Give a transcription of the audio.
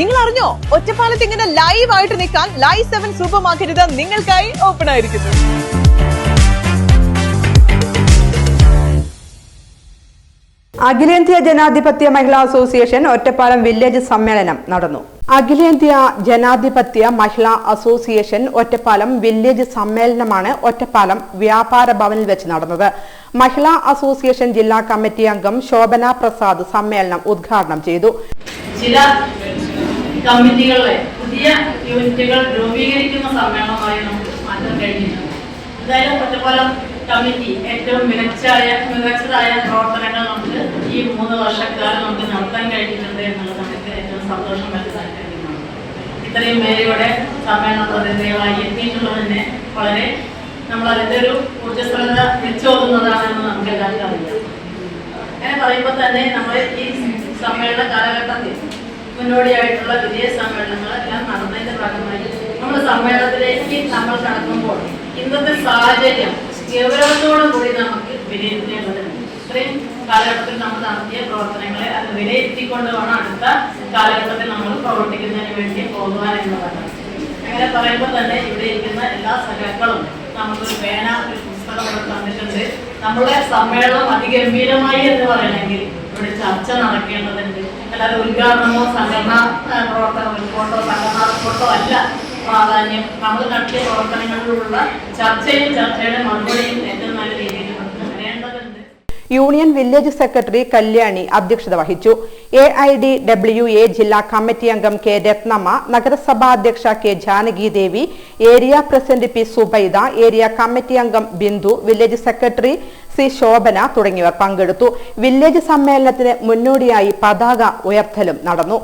നിങ്ങൾ അറിഞ്ഞോ ഒറ്റപ്പാലത്ത് ഇങ്ങനെ ലൈവ് ആയിട്ട് നിൽക്കാൻ ലൈവ് സെവൻ സൂപ്പർ മാർക്കറ്റ് നിങ്ങൾക്കായി ഓപ്പൺ ആയിരിക്കുന്നു. അഖിലേന്ത്യാ ജനാധിപത്യ മഹിളാ അസോസിയേഷൻ ഒറ്റപ്പാലം വില്ലേജ് സമ്മേളനം നടന്നു. അഖിലേന്ത്യാ ജനാധിപത്യ മഹിളാ അസോസിയേഷൻ ഒറ്റപ്പാലം വില്ലേജ് സമ്മേളനമാണ് ഒറ്റപ്പാലം വ്യാപാര ഭവനിൽ വെച്ച് നടന്നത്. മഹിളാ അസോസിയേഷൻ ജില്ലാ കമ്മിറ്റി അംഗം ശോഭന പ്രസാദ് സമ്മേളനം ഉദ്ഘാടനം ചെയ്തു. ചില കമ്മിറ്റികളിലെ പുതിയ യൂണിറ്റുകൾ രൂപീകരിക്കുന്ന സമ്മേളനമായി നമുക്ക് മാറ്റാൻ കഴിഞ്ഞിട്ടുണ്ട് എന്തായാലും ഒറ്റപ്പാലം കമ്മിറ്റി ഏറ്റവും മികച്ചായ മികച്ചതായ പ്രവർത്തനങ്ങൾ നമുക്ക് ഈ മൂന്ന് വർഷക്കാലം നമുക്ക് നടത്താൻ കഴിഞ്ഞിട്ടുണ്ട് എന്നുള്ളത് നമുക്ക് ഏറ്റവും സന്തോഷം വരുത്താൻ കഴിയുന്നുണ്ട്. ഇത്രയും പേരിവിടെ സമ്മേളന പ്രതിനിധികളായി എത്തിയിട്ടുള്ളത് തന്നെ വളരെ നമ്മൾ അതിന്റെ ഒരു ഊർജസ്വലത വിളിച്ചോതുന്നതാണെന്ന് നമുക്ക് എല്ലാവർക്കും അറിയാം. അങ്ങനെ പറയുമ്പോൾ തന്നെ നമ്മൾ ഈ സമ്മേളന കാലഘട്ടത്തിൽ മുന്നോടിയായിട്ടുള്ള വിജയ സമ്മേളനങ്ങൾ എല്ലാം നടന്നതിന്റെ ഭാഗമായി നമ്മൾ സമ്മേളനത്തിലേക്ക് നമ്മൾ കടക്കുമ്പോൾ ഇന്നത്തെ സാഹചര്യം ഗൗരവത്തോടു കൂടി നമുക്ക് വിലയിരുത്തേണ്ടതുണ്ട്. ഇത്രയും കാലഘട്ടത്തിൽ നമ്മൾ നടത്തിയ പ്രവർത്തനങ്ങളെ അത് വിലയിരുത്തിക്കൊണ്ട് വേണം അടുത്ത കാലഘട്ടത്തിൽ നമ്മൾ പ്രവർത്തിക്കുന്നതിന് വേണ്ടി പോകുവാൻ എന്നുള്ളതാണ് അങ്ങനെ പറയുമ്പോൾ തന്നെ ഇവിടെ ഇരിക്കുന്ന എല്ലാ സഖാക്കളും നമുക്കൊരു പേന ഒരു പുസ്തകം തന്നിട്ടുണ്ട്. നമ്മുടെ സമ്മേളനം അതിഗംഭീരമായി എന്ന് പറയണമെങ്കിൽ ഇവിടെ ചർച്ച നടക്കേണ്ടതുണ്ട്. അല്ലാതെ ഉദ്ഘാടനമോ സംഘടന പ്രവർത്തന റിപ്പോർട്ടോ സംഘടനാ റിപ്പോർട്ടോ അല്ല പ്രാധാന്യം. നമ്മൾ നടത്തിയ പ്രവർത്തനങ്ങളിലുള്ള ചർച്ചയും ചർച്ചയുടെ മറുപടിയും ഏറ്റവും നല്ല രീതിയിൽ നമുക്ക് വരേണ്ടതുണ്ട് യൂണിയൻ വില്ലേജ് സെക്രട്ടറി കല്യാണി അധ്യക്ഷത വഹിച്ചു. A I D W A ജില്ലാ കമ്മിറ്റി അംഗം കെ രത്നമ്മ നഗരസഭാ അധ്യക്ഷ K Janaki Devi area president P Subaida area committee അംഗം Bindu village secretary C Shobhana തുടങ്ങിയവർ പങ്കെടുത്തു. വില്ലേജ് സമ്മേളനത്തിന് മുന്നോടിയായി പതാക ഉയർത്തലും നടന്നു.